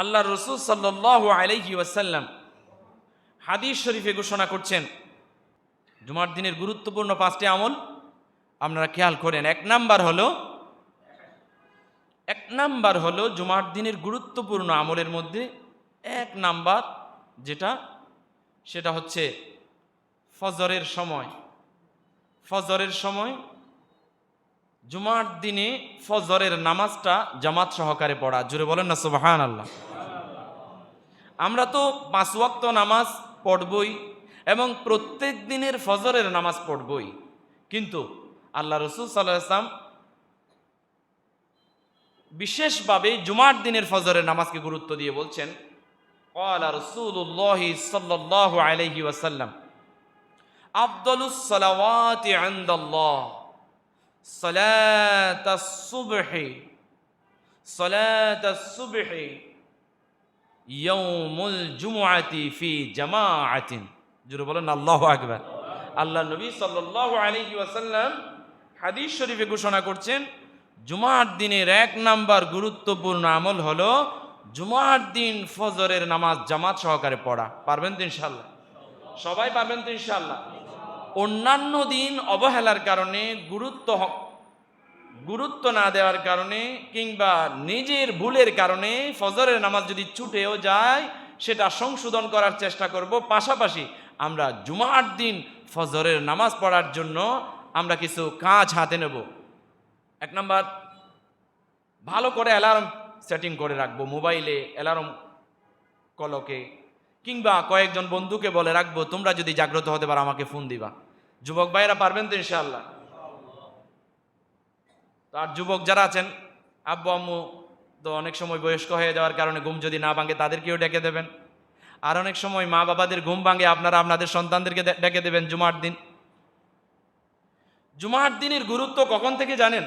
আল্লাহ রসুল সাল্লাহ আলাইহি ওয়াসাল্লাম হাদিস শরীফে ঘোষণা করছেন, জুমার দিনের গুরুত্বপূর্ণ পাঁচটি আমল আপনারা খেয়াল করেন। এক নাম্বার হলো, এক নাম্বার হলো জুমার দিনের গুরুত্বপূর্ণ আমলের মধ্যে এক নাম্বার যেটা, সেটা হচ্ছে ফজরের সময়। ফজরের সময় জুমার দিনে ফজরের নামাজটা জামাত সহকারে পড়া। জুড়ে বলেন না সুবাহান আল্লাহ আমরা তো পাঁচ ওয়াক্ত নামাজ পড়বই এবং প্রত্যেক দিনের ফজরের নামাজ পড়বই। কিন্তু আল্লাহ রসুল সাল্লাহ বিশেষভাবে জুমার দিনের ফজরের নামাজকে গুরুত্ব দিয়ে বলছেন সলাত সুবহে সলাত সুবহে ইয়ৌমুল জুমুআতি ফি জামাআতিন। জুরে বলেন, আল্লাহ আকবার। আল্লাহ নবী সাল্লাল্লাহু আলাইহি ওয়াসাল্লাম হাদিস শরীফে ঘোষণা করছেন, জুমার দিনের এক নাম্বার গুরুত্বপূর্ণ আমল হলো জুমার দিন ফজরের নামাজ জামাত সহকারে পড়া। পারবেন তো ইনশাল্লাহ সবাই পারবেন তো ইনশাল্লাহ অন্যান্য দিন অবহেলার কারণে গুরুত্ব গুরুত্ব না দেওয়ার কারণে কিংবা নিজের ভুলের কারণে ফজরের নামাজ যদি ছুটেও যায়, সেটা সংশোধন করার চেষ্টা করব। পাশাপাশি আমরা জুমার দিন ফজরের নামাজ পড়ার জন্য আমরা কিছু কাজ হাতে নেব। এক নাম্বার, ভালো করে অ্যালার্ম সেটিং করে রাখব, মোবাইলে অ্যালার্ম কলকে, কিংবা কয়েকজন বন্ধুকে বলে রাখব, তোমরা যদি জাগ্রত হতে পারো আমাকে ফোন দিবা। যুবক ভাইয়েরা পারবেন তো ইনশাআল্লাহ? তার যুবক যারা আছেন, আব্বু, আম্মু তো অনেক সময় বয়স্ক হয়ে যাওয়ার কারণে ঘুম যদি না ভাঙে তাদেরকেও ডেকে দেবেন। আর অনেক সময় মা বাবাদের ঘুম ভাঙে আপনারা আপনাদের সন্তানদেরকে ডেকে দেবেন জুমার দিন। জুমার দিনের গুরুত্ব কখন থেকে জানেন?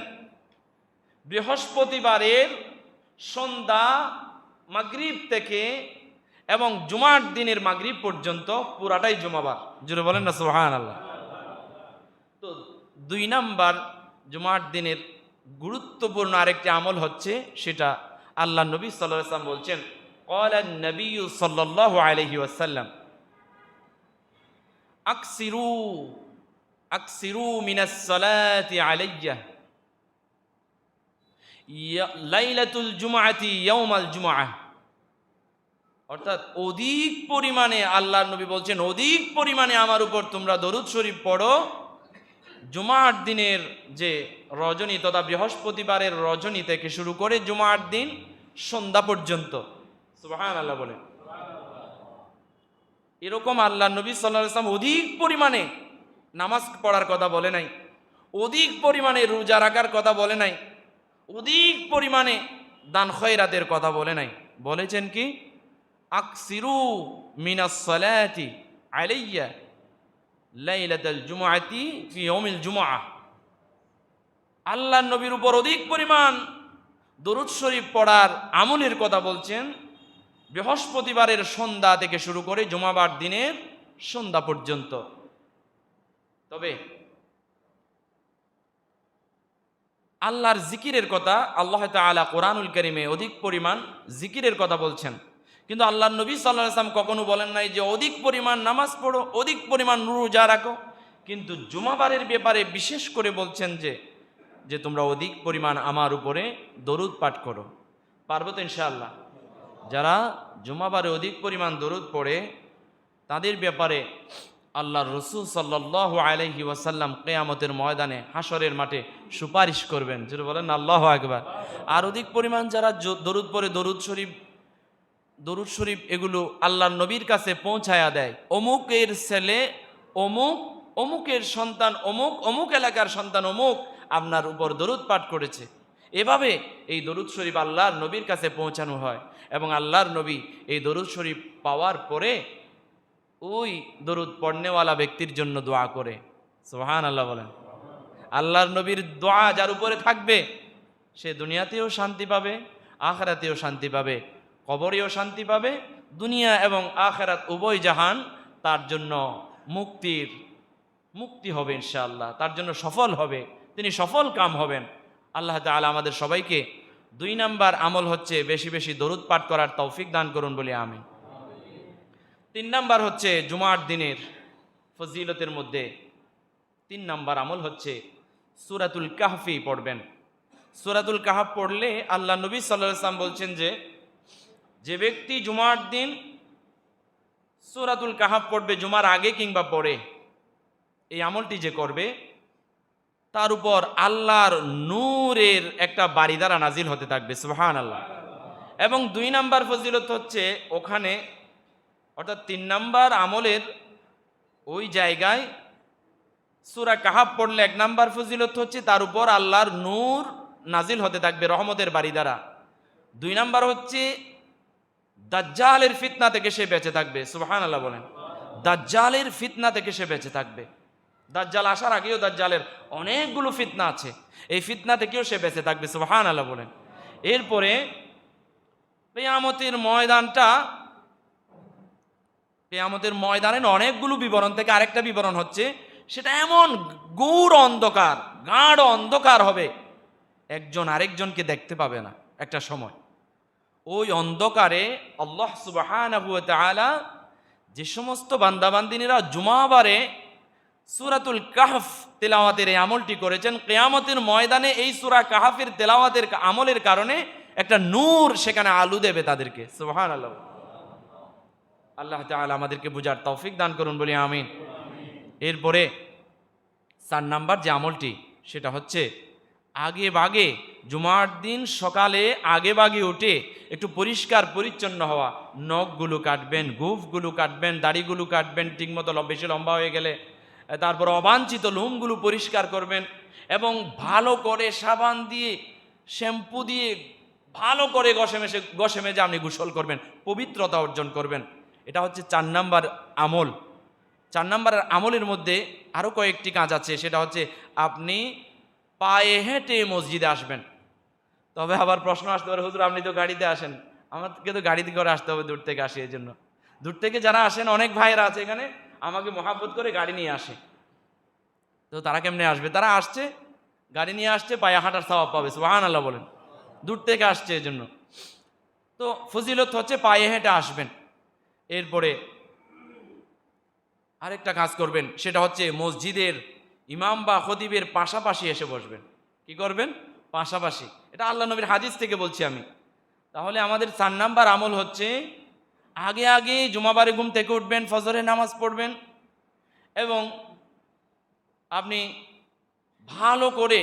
বৃহস্পতিবারের সন্ধ্যা মাগরিব থেকে এবং জুমার দিনের মাগরিব পর্যন্ত পুরাটাই জুমাবার। জুড়ে বলেন না সোহান আল্লাহ তো দুই নাম্বার জুমার দিনের গুরুত্বপূর্ণ আরেকটি আমল হচ্ছে সেটা আল্লাহ নবী সাল্লাহ ইসলাম বলছেন قال النبي صلى الله عليه وسلم أكثروا أكثروا من الصلاة علي ي- ليلة الجمعة يوم الجمعة অর্থাৎ অধিক পরিমাণে আল্লাহ নবী বলছেন অধিক পরিমাণে আমার উপর তোমরা দরুদ শরীফ পড়ো জুমার দিনের যে রজনী তথা বৃহস্পতিবারের রজনী থেকে শুরু করে জুমার দিন সন্ধ্যা পর্যন্ত। সুবাহান আল্লাহ বলে এরকম আল্লাহ নবী সাল্লাহ ইসলাম অধিক পরিমাণে নামাজ পড়ার কথা বলে নাই, অধিক পরিমাণে রোজা রাখার কথা বলে নাই, অধিক পরিমাণে দান খয়রাতের কথা বলে নাই। বলেছেন কি? আকসিরু মিনাস সালাতি আলাইয়া লাইলাতাল জুমআতি ফি ইয়াউমিল জুমআ। আল্লাহ নবীর উপর অধিক পরিমাণ দরুদ শরীফ পড়ার আমলের কথা বলছেন, বৃহস্পতিবারের সন্ধ্যা থেকে শুরু করে জুমাবার দিনের সন্ধ্যা পর্যন্ত। তবে আল্লাহর জিকিরের কথা আল্লাহ তাআলা কোরআনুল করিমে অধিক পরিমাণ জিকিরের কথা বলছেন। কিন্তু আল্লাহ নবী সাল্লাহ আসলাম কখনো বলেন নাই যে অধিক পরিমাণ নামাজ পড়ো, অধিক পরিমাণ রোজা রাখো। কিন্তু জুমাবারের ব্যাপারে বিশেষ করে বলছেন যে যে তোমরা অধিক পরিমাণ আমার উপরে দরুদ পাঠ করো। পারব তো ইনশাআল্লাহ? যারা জুমাবারে অধিক পরিমাণ দরুদ পড়ে, তাদের ব্যাপারে আল্লাহ রসুল সাল্লাহ আলহি ওয়াসাল্লাম কেয়ামতের ময়দানে হাসরের মাঠে সুপারিশ করবেন। যেটা বলেন, আল্লাহ একবার আর অধিক পরিমাণ যারা দরুদ পড়ে, দরুদ শরীফ দরুদ শরীফ এগুলো আল্লাহ নবীর কাছে পৌঁছায়া দেয়। অমুকের ছেলে অমুক, অমুকের সন্তান অমুক অমুক এলাকার সন্তান অমুক আপনার উপর দরুদ পাঠ করেছে। এভাবে এই দরুদ শরীফ আল্লাহর নবীর কাছে পৌঁছানো হয় এবং আল্লাহর নবী এই দরুদ শরীফ পাওয়ার পরে ওই দরুদ পড়নেওয়ালা ব্যক্তির জন্য দোয়া করে। সোহান আল্লাহ বলেন। আল্লাহর নবীর দোয়া যার উপরে থাকবে, সে দুনিয়াতেও শান্তি পাবে, আখেরাতেও শান্তি পাবে, কবরেও শান্তি পাবে, দুনিয়া এবং আখেরাত উভয় জাহান তার জন্য মুক্তির, মুক্তি হবে ইনশাআল্লাহ, তার জন্য সফল হবে। তিনি সফল কাম হবেন। আল্লাহ তাআলা আমাদের সবাইকে দুই নাম্বার আমল হচ্ছে বেশি বেশি দরুদ পাঠ করার তৌফিক দান করুন বলে আমি তিন নাম্বার হচ্ছে জুমার দিনের ফজিলতের মধ্যে তিন নাম্বার আমল হচ্ছে সুরাতুল কাহফি পড়বেন। সুরাতুল কাহাফ পড়লে আল্লাহ নবী সাল্লাহ ইসলাম বলছেন যে যে ব্যক্তি জুমার দিন সুরাতুল কাহাফ পড়বে, জুমার আগে কিংবা পরে, এই আমলটি যে করবে তার উপর আল্লাহর নূরের একটা বাড়িদারা নাজিল হতে থাকবে সুহান আল্লাহ এবং দুই নাম্বার ফজিলত হচ্ছে ওখানে, অর্থাৎ তিন নাম্বার আমলের ওই জায়গায় সুরা কাহাব পড়লে এক নাম্বার ফজিলত হচ্ছে তার উপর আল্লাহর নূর নাজিল হতে থাকবে রহমতের বাড়ি দ্বারা। দুই নাম্বার হচ্ছে দাজ্জালের ফিতনা থেকে সে বেঁচে থাকবে সুবহান আল্লাহ বলেন। দাজ্জালের ফিতনা থেকে সে বেঁচে থাকবে। দাজ্জাল আসার আগেও দাজ্জালের অনেকগুলো ফিতনা আছে। এই ফিতনা থেকেও সে বেঁচে থাকবে সুবহান আল্লাহ বলেন। এরপরে পেয়ামতের ময়দানটা পেয়ামতের ময়দানের অনেকগুলো বিবরণ থেকে আরেকটা বিবরণ হচ্ছে, সেটা এমন গৌর অন্ধকার, গাঢ় অন্ধকার হবে, একজন আরেকজনকে দেখতে পাবে না একটা সময়। ওই অন্ধকারে আল্লাহ সুবাহান যে সমস্ত বান্দাবান্দিনীরা জুমাবারে সুরাতুল কাহফ তেলাওয়াতের এই আমলটি করেছেন। কেয়ামতের ময়দানে এই সুরা কাহাফের তেলাওয়াতের আমলের কারণে একটা নূর সেখানে আলু দেবে তাদেরকে। সুবাহান আল্লাহ আল্লাহ তাআলা আমাদেরকে বুঝার তৌফিক দান করুন বলি আমিন। এরপরে চার নাম্বার যে আমলটি, সেটা হচ্ছে আগে বাগে জুমার দিন সকালে আগে বাগে উঠে একটু পরিষ্কার পরিচ্ছন্ন হওয়া। নখগুলো কাটবেন, গুফগুলো কাটবেন, দাড়িগুলো কাটবেন, ঠিকমতো বেশি লম্বা হয়ে গেলে তারপর অবাঞ্ছিত লোমগুলো পরিষ্কার করবেন এবং ভালো করে সাবান দিয়ে শ্যাম্পু দিয়ে ভালো করে গসে মেশে গসে মেজে আপনি গোসল করবেন, পবিত্রতা অর্জন করবেন। এটা হচ্ছে চার নাম্বার আমল। চার নাম্বারের আমলের মধ্যে আরও কয়েকটি কাজ আছে, সেটা হচ্ছে আপনি পায়ে হেঁটে মসজিদে আসবেন। তবে আবার প্রশ্ন আসতে পারে, হুজুর, আপনি তো গাড়িতে আসেন। আমাকে তো গাড়িতে করে আসতে হবে দূর থেকে আসি এই জন্য দূর থেকে যারা আসেন, অনেক ভাইয়েরা আছে এখানে আমাকে মহাব্বত করে গাড়ি নিয়ে আসে। তো তারা কেমনে আসবে? তারা আসছে, গাড়ি নিয়ে আসছে, পায়ে হাঁটার স্বভাব পাবে সুহান আল্লাহ বলেন। দূর থেকে আসছে এই জন্য তো ফজিলত হচ্ছে পায়ে হেঁটে আসবেন। এরপরে আরেকটা কাজ করবেন, সেটা হচ্ছে মসজিদের ইমাম বা খতিবের পাশাপাশি এসে বসবেন। কি করবেন? পাশাপাশি। এটা আল্লাহ নবীর হাদিস থেকে বলছি আমি। তাহলে আমাদের চার নাম্বার আমল হচ্ছে আগে আগে জুমাবারে ঘুম থেকে উঠবেন, ফজরের নামাজ পড়বেন এবং আপনি ভালো করে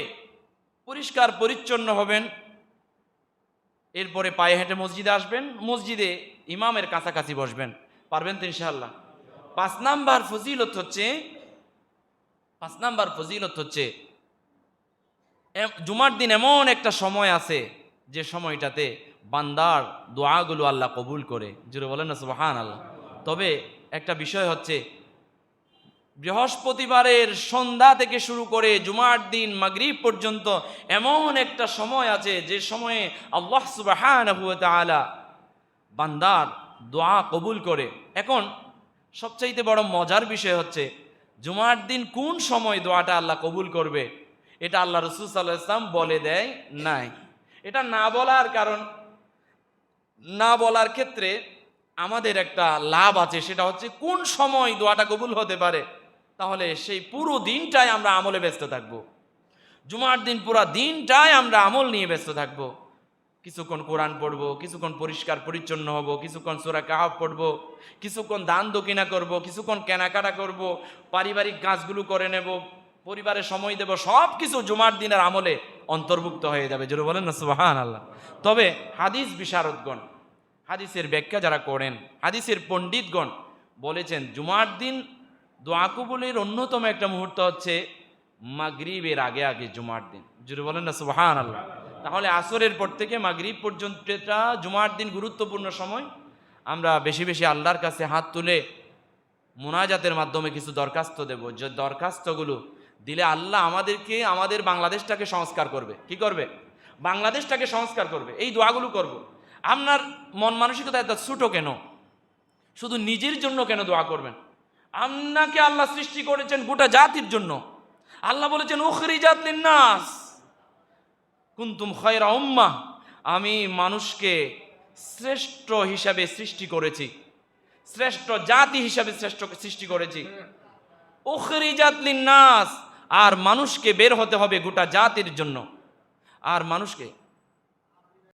পরিষ্কার পরিচ্ছন্ন হবেন। এরপরে পায়ে হেঁটে মসজিদে আসবেন, মসজিদে ইমামের কাছাকাছি বসবেন। পারবেন তো ইনশাআল্লাহ? পাঁচ নাম্বার ফজিলত হচ্ছে, পাঁচ নাম্বার ফজিলত হচ্ছে জুমার দিন এমন একটা সময় আছে যে সময়টাতে বান্দার দোয়াগুলো আল্লাহ কবুল করে। জুড়ে বলেন না সুবাহান আল্লাহ তবে একটা বিষয় হচ্ছে, বৃহস্পতিবারের সন্ধ্যা থেকে শুরু করে জুমার দিন, মাগরিব পর্যন্ত এমন একটা সময় আছে যে সময়ে আল্লাহ সুবাহান বান্দার দোয়া কবুল করে। এখন সবচাইতে বড় মজার বিষয় হচ্ছে, জুমার দিন কোন সময় দোয়াটা আল্লাহ কবুল করবে? এটা আল্লাহ রসুল সাল্লাহ ইসলাম বলে দেয় নাই। এটা না বলার কারণ না বলার ক্ষেত্রে আমাদের একটা লাভ আছে, সেটা হচ্ছে কোন সময় দোয়াটা কবুল হতে পারে, তাহলে সেই পুরো দিনটাই আমরা আমলে ব্যস্ত থাকব। জুমার দিন পুরো দিনটাই আমরা আমল নিয়ে ব্যস্ত থাকব। কিছুক্ষণ কোরআন পড়ব, কিছুক্ষণ পরিষ্কার পরিচ্ছন্ন হব, কিছুক্ষণ সোরা কাহাব পড়ব, কিছুক্ষণ দান দক্ষিণা করব, কিছুক্ষণ কেনাকাটা করব, পারিবারিক কাজগুলো করে নেব পরিবারে সময় দেব সব কিছু জুমার দিনের আমলে অন্তর্ভুক্ত হয়ে যাবে। যেটা বলেন না সুবাহান আল্লাহ তবে হাদিস বিশারদগণ, হাদিসের ব্যাখ্যা যারা করেন, হাদিসের পণ্ডিতগণ বলেছেন, জুমার দিন দোয়া কবুলের অন্যতম একটা মুহূর্ত হচ্ছে মাগরিবের আগে আগে জুমার দিন। জুড়ে বলেন না সুবাহান আল্লাহ তাহলে আসরের পর থেকে মাগরিব পর্যন্তটা জুমার দিন গুরুত্বপূর্ণ সময়। আমরা বেশি বেশি আল্লাহর কাছে হাত তুলে মোনাজাতের মাধ্যমে কিছু দরখাস্ত দেব। যে দরখাস্তগুলো দিলে আল্লাহ আমাদেরকে, আমাদের বাংলাদেশটাকে সংস্কার করবে। কি করবে? বাংলাদেশটাকে সংস্কার করবে। এই দোয়াগুলো করব। আপনার মন মানসিকতা এত ছোটো কেন? শুধু নিজের জন্য কেন দোয়া করবেন? আপনাকে আল্লাহ সৃষ্টি করেছেন গোটা জাতির জন্য। আল্লাহ বলেছেন উখরি জাত নাস কুন্তুম খয়রা উম্মা। আমি মানুষকে শ্রেষ্ঠ হিসাবে সৃষ্টি করেছি। শ্রেষ্ঠ জাতি হিসাবে শ্রেষ্ঠ সৃষ্টি করেছি। উখরিজাত লিন্নাস। আর মানুষকে বের হতে হবে গোটা জাতির জন্য। আর মানুষকে